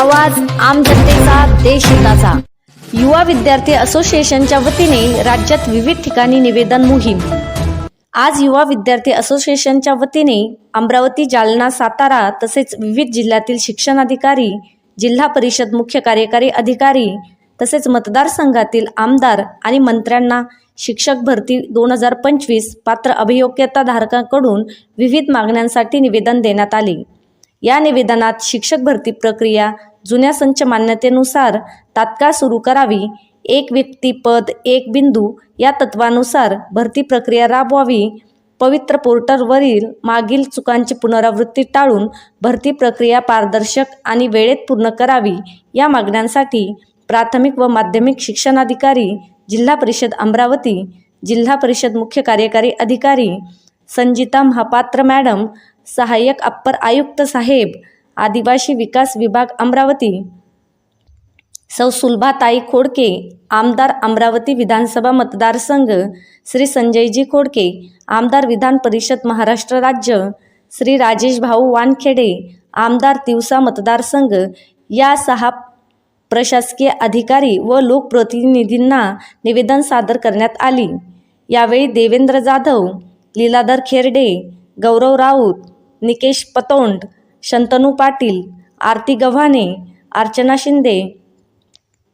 आवाज आम जनतेचा देश हिताचा युवा विद्यार्थी असोसिएशनच्या वतीने राज्यात विविध ठिकाणी निवेदन मोहीम. आज युवा विद्यार्थी असोसिएशनच्या वतीने अमरावती जालना सातारा तसेच विविध जिल्ह्यातील शिक्षणाधिकारी जिल्हा परिषद मुख्य कार्यकारी अधिकारी तसेच मतदारसंघातील आमदार आणि मंत्र्यांना शिक्षक भरती दोन हजार पंचवीस पात्र अभियोग्यताधारकांकडून विविध मागण्यांसाठी निवेदन देण्यात आले. या निवेदनात शिक्षक भरती प्रक्रिया जुन्या संच मान्यतेनुसार तात्काळ सुरू करावी. एक व्यक्ती पद एक बिंदू या तत्वानुसार भरती प्रक्रिया राबवावी. पवित्र पोर्टलवरील मागील चुकांची पुनरावृत्ती टाळून भरती प्रक्रिया पारदर्शक आणि वेळेत पूर्ण करावी. या मागण्यांसाठी प्राथमिक व माध्यमिक शिक्षणाधिकारी जिल्हा परिषद अमरावती जिल्हा परिषद मुख्य कार्यकारी अधिकारी संजिता महापात्र मॅडम सहाय्यक अप्पर आयुक्त साहेब आदिवासी विकास विभाग अमरावती. सौ सुलभाताई खोडके आमदार अमरावती विधानसभा मतदारसंघ श्री संजयजी खोडके आमदार विधान परिषद महाराष्ट्र राज्य श्री राजेश भाऊ वानखेडे आमदार तिवसा मतदारसंघ या सहा प्रशासकीय अधिकारी व लोकप्रतिनिधींना निवेदन सादर करण्यात आली. यावेळी देवेंद्र जाधव लीलाधर खेरडे गौरव राऊत निकेश पतोंड शंतनू पाटील आरती गव्हाणे अर्चना शिंदे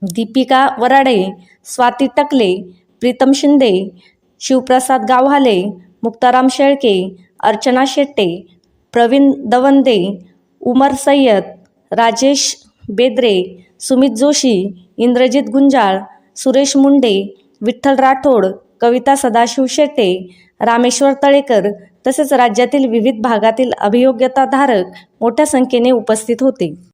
दीपिका वराडे स्वाती टकले प्रीतम शिंदे शिवप्रसाद गावहाले मुक्ताराम शेळके अर्चना शेट्टे प्रवीण दवंदे उमर सय्यद राजेश बेद्रे सुमित जोशी इंद्रजित गुंजाळ सुरेश मुंडे विठ्ठल राठोड कविता सदाशिव शेट्टे रामेश्वर तळेकर तसेच राज्यातील विविध भागातील अभियोग्यताधारक मोठ्या संख्येने उपस्थित होते.